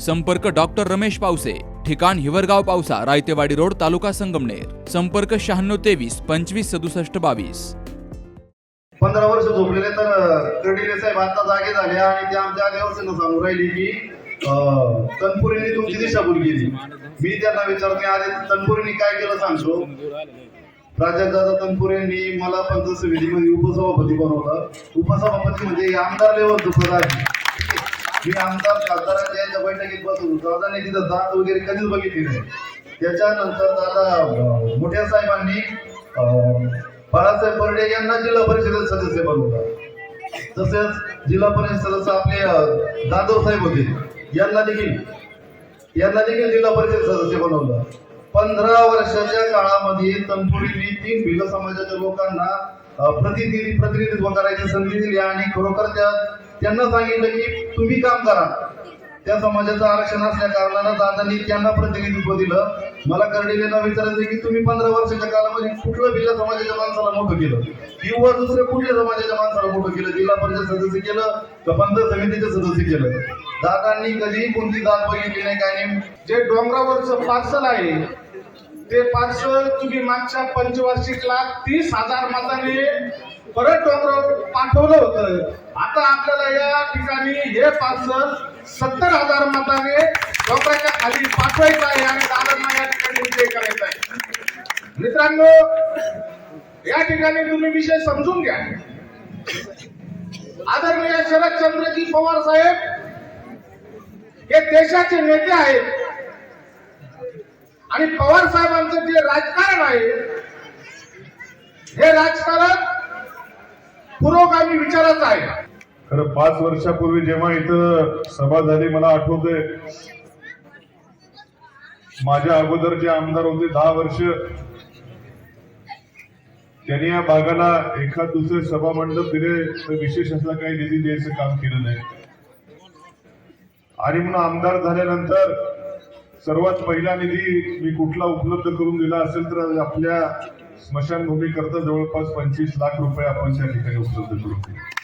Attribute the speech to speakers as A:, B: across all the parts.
A: संपर्क डॉक्टर रमेश पावसे ठिकाण हिवरगाव पावसा रायतेवाडी रोड तालुका संगमनेर. संपर्क शहाण्णव तेवीस पंचवीस सदुसष्ट बावीस.
B: पंधरा वर्ष झोपलेले तर कडिले साहेब आता जागे झाले आणि ते आमच्या आल्यावर सांगून राहिली की तनपुरीने तुमची दिशाभूल केली. मी त्यांना विचारते आधी तनपुरीने काय केलं सांगतो? राजदादा दादा तनपुरेंनी मला पंचायत समितीमध्ये उपसभापती बनवलं. उपसभापती म्हणजे आमदार लेवलचं पद आहे. मी आमदार खासदारांच्या यांच्या बैठकीत बसून होतो दादाने तिथं दात वगैरे कधीच बघितली नाही. त्याच्यानंतर दादा मोठ्या साहेबांनी बाळासाहेब बर्डे यांना जिल्हा परिषदेत सदस्य बनवलं. तसेच जिल्हा परिषद सदस्य आपले अं, जाधव साहेब होते. यांना देखील यांना देखील जिल्हा परिषद सदस्य बनवलं. पंधरा वर्षाच्या काळामध्ये तनपुरींनी तीन भिल समाजाच्या लोकांना प्रतिनिधी प्रतिनिधित्व करायची संधी दिली आणि खरोखर त्या त्यांना सांगितलं की तुम्ही काम करा. त्या समाजाचं आरक्षण असल्या कारणानं दादांनी त्यांना प्रतिनिधित्व दिलं. मला कर्डिलेंना विचारायचं की तुम्ही पंधरा वर्षाच्या कालामध्ये कुठलं भिल्ल समाजाच्या माणसाला मोठं केलं? किंवा दुसऱ्या कुठल्या समाजाच्या माणसाला मोठं केलं? जिल्हा परिषद सदस्य केलं का पंचायत समितीचे सदस्य केलं? दादांनी कधीही कोणती दाद बघितली नाही काय नाही.
C: जे डोंगरावरचं पार्सल आहे ते पार्सल तुम्ही मागच्या पंचवार्षिकला तीस हजार मताने परत डोंगरावर पाठवलं होतं. आता आपल्याला या ठिकाणी हे पार्सल सत्तर हजार मताने लोकांच्या खाली पाठवायचं आहे आणि दादांना या ठिकाणी विजय करायचा आहे. मित्रांनो या ठिकाणी तुम्ही विषय समजून घ्या. आदरणीय शरदचंद्रजी पवार साहेब हे देशाचे नेते आहेत. आणि पवार साहेबांचं जे राजकारण आहे हे राजकारण पुरोगामी विचाराचं आहे.
D: खरं पाच वर्षापूर्वी जेव्हा इथं सभा झाली मला आठवते माझ्या अगोदर जे आमदार होते दहा वर्ष त्यांनी या भागाला एखाद दुसरे सभा मंडप दिले तर विशेष असला काही निधी द्यायचं काम केलं नाही. आणि म्हणून आमदार झाल्यानंतर सर्वात पहिला निधी मी कुठला उपलब्ध करून दिला असेल तर आपल्या स्मशानभूमी करता जवळपास पंचवीस लाख रुपये आपण त्या ठिकाणी उपलब्ध करून दिले.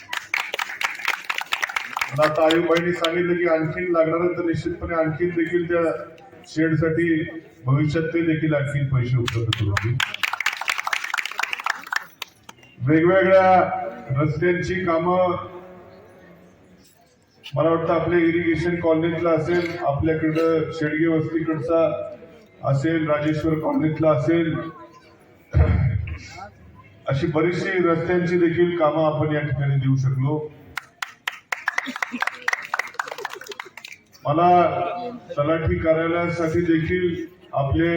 D: आता आयुबाईंनी सांगितलं की आणखीन लागणार तर निश्चितपणे आणखीन देखील त्या शेडसाठी भविष्यात ते देखील आणखीन पैसे उपलब्ध करून देईल वेगवेगळ्या रस्त्यांची कामं मला वाटतं आपल्या इरिगेशन कॉलनीतला असेल आपल्याकडं शेडगे वस्तीकडचा असेल राजेश्वर कॉलनीतला असेल अशी बरीचशी रस्त्यांची देखील कामं आपण या ठिकाणी देऊ शकलो. मला तलाठी कार्यालयासाठी देखील आपले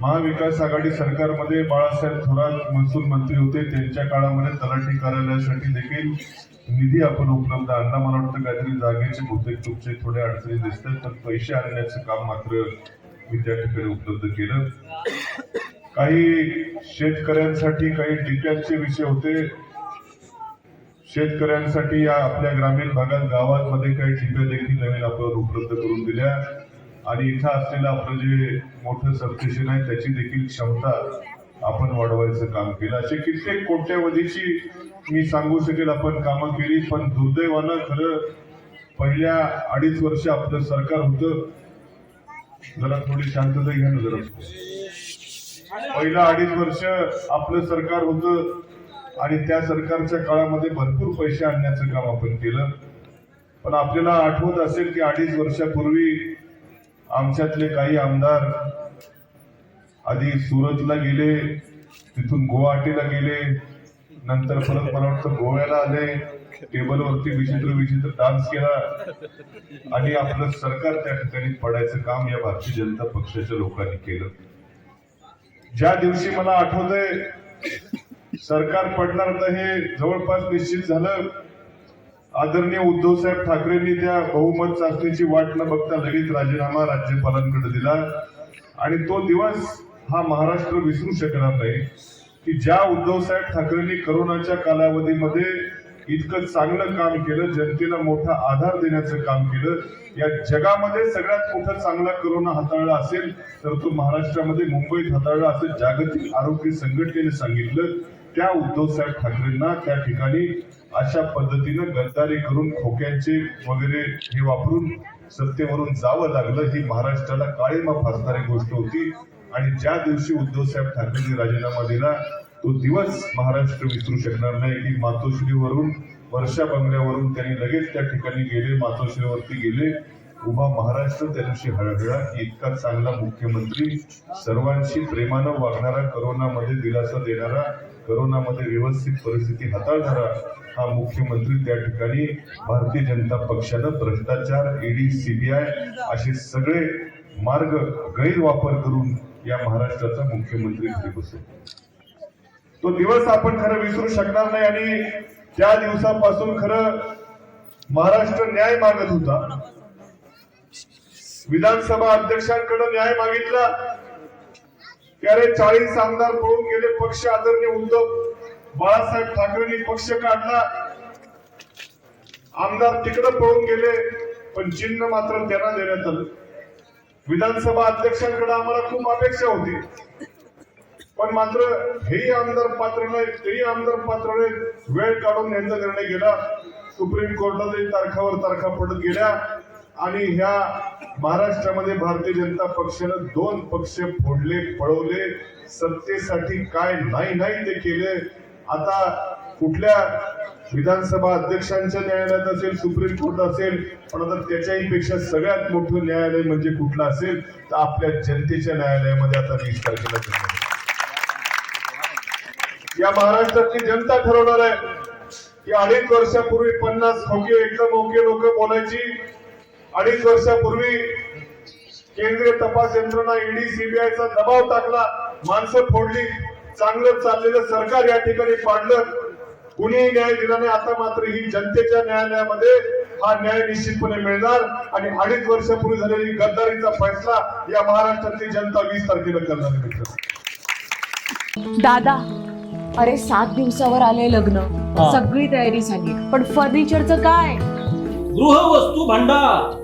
D: महाविकास आघाडी सरकारमध्ये बाळासाहेब थोरात महसूल मंत्री होते. त्यांच्या काळामध्ये तलाठी कार्यालयासाठी देखील निधी आपण उपलब्ध आणला मला वाटतं काहीतरी जागेचे बहुतेक तुमचे थोडे अडचणी दिसतात पण पैसे आणण्याचं काम मात्र मी त्या ठिकाणी उपलब्ध केलं. काही शेतकऱ्यांसाठी काही टिप्यांचे विषय होते. शेतकऱ्यांसाठी या आपल्या ग्रामीण भागात गावांमध्ये काही टिप्या देखील नवीन आपल्याला उपलब्ध करून दिल्या. आणि इथं असलेलं आपलं जे मोठं सबस्टेशन आहे त्याची देखील क्षमता आपण वाढवायचं काम केलं. असे कित्येक कोट्यावधीची मी सांगू शकेल आपण कामं केली पण दुर्दैवानं खरं पहिल्या अडीच वर्ष आपलं सरकार होतं. जरा थोडी शांतता घ्या ना जरा. पहिलं अडीच वर्ष आपलं सरकार होतं. आणि त्या सरकारच्या काळामध्ये भरपूर पैसे आणण्याचं काम आपण केलं. पण आपल्याला आठवत असेल की अडीच वर्षापूर्वी आमच्यातले काही आमदार आधी सुरतला गेले तिथून गुवाहाटीला गेले नंतर परत मला वाटतं गोव्याला आले टेबलवरती विचित्र विचित्र डान्स केला आणि आपलं सरकार त्या ठिकाणी पडायचं काम या भारतीय जनता पक्षाच्या लोकांनी केलं. ज्या दिवशी मला आठवतंय सरकार पडणार तर हे जवळपास निश्चित झालं. आदरणीय उद्धवसाहेब ठाकरेंनी त्या बहुमत चाचणीची वाट न बघता लगेच राजीनामा राज्यपालांकडे दिला. आणि तो दिवस हा महाराष्ट्र विसरू शकणार नाही की ज्या उद्धवसाहेब ठाकरेंनी करोनाच्या कालावधीमध्ये इतकं चांगलं काम केलं जनतेला मोठा आधार देण्याचं काम केलं. या जगामध्ये सगळ्यात मोठा चांगला करोना हाताळला असेल तर तो महाराष्ट्रामध्ये मुंबईत हाताळला असेल. जागतिक आरोग्य संघटनेने सांगितलं. त्या उद्धव साहेब ठाकरेंना त्या ठिकाणी अशा पद्धतीनं गद्दारी करून खोक्यांचे वगैरे हे वापरून सत्तेवरून जावं लागलं ही महाराष्ट्राला काळीमा फासणारी गोष्ट होती. आणि ज्या दिवशी उद्धव साहेब ठाकरेंनी राजीनामा दिला तो दिवस महाराष्ट्र विसरू शकणार नाही. की मातोश्रीवरून वर्षा बंगल्यावरून त्यांनी लगेच त्या ठिकाणी गेले मातोश्रीवरती गेले. उभा महाराष्ट्र त्या दिवशी हळहळा की इतका चांगला मुख्यमंत्री सर्वांशी प्रेमानं वागणारा करोनामध्ये दिलासा देणारा करोनामध्ये व्यवस्थित परिस्थिती हाताळणारा हा मुख्यमंत्री त्या ठिकाणी भारतीय जनता पक्षानं भ्रष्टाचार ईडी सीबीआय असे सगळे मार्ग गैरवापर करून या महाराष्ट्राचा मुख्यमंत्री घरी बसेल तो दिवस आपण खरं विसरू शकणार नाही आणि त्या दिवसापासून खरं महाराष्ट्र न्याय मागत होता. विधानसभा अध्यक्षांकडे न्याय मागितला. त्याने चाळीस आमदार पळून गेले. पक्ष आदरणीय उद्धव बाळासाहेब ठाकरेंनी पक्ष काढला. आमदार तिकडे पळून गेले पण चिन्ह मात्र त्यांना देण्यात आलं. विधानसभा अध्यक्षांकडे आम्हाला खूप अपेक्षा होती. पण मात्र हेही आमदार पात्र नाही तेही आमदार पात्र नाही. वेळ काढून यांचा निर्णय गेला. सुप्रीम कोर्टातही तारखावर तारखा पडत गेल्या. आणि ह्या महाराष्ट्रामध्ये भारतीय जनता पक्षानं दोन पक्ष फोडले पळवले. सत्तेसाठी काय नाही नाही ते केले. आता कुठल्या विधानसभा अध्यक्षांच्या न्यायालयात असेल सुप्रीम कोर्ट असेल पण आता त्याच्याही पेक्षा सगळ्यात मोठं न्यायालय म्हणजे कुठलं असेल तर आपल्या जनतेच्या न्यायालयामध्ये आता वीस तारखेला या महाराष्ट्रातली जनता ठरवणार आहे की अनेक वर्षापूर्वी पन्नास खोके एकदम ओके लोक बोलायची. अडीच वर्षापूर्वी केंद्रीय तपास यंत्रणा ईडी सीबीआयचा दबाव टाकला. माणसं फोडली. चांगलं चाललेलं सरकार या ठिकाणी पाडलं. कुणीही न्याय दिला नाही. आता मात्र ही जनतेच्या न्यायालयामध्ये हा न्याय निश्चितपणे मिळणार. आणि अडीच वर्षापूर्वी झालेली गद्दारीचा फैसला या महाराष्ट्रातली जनता वीस तारखेला करणार.
E: दादा अरे सात दिवसावर आले लग्न. सगळी तयारी झाली. पण फर्निचरचं काय?
F: गृहवस्तू भांडार.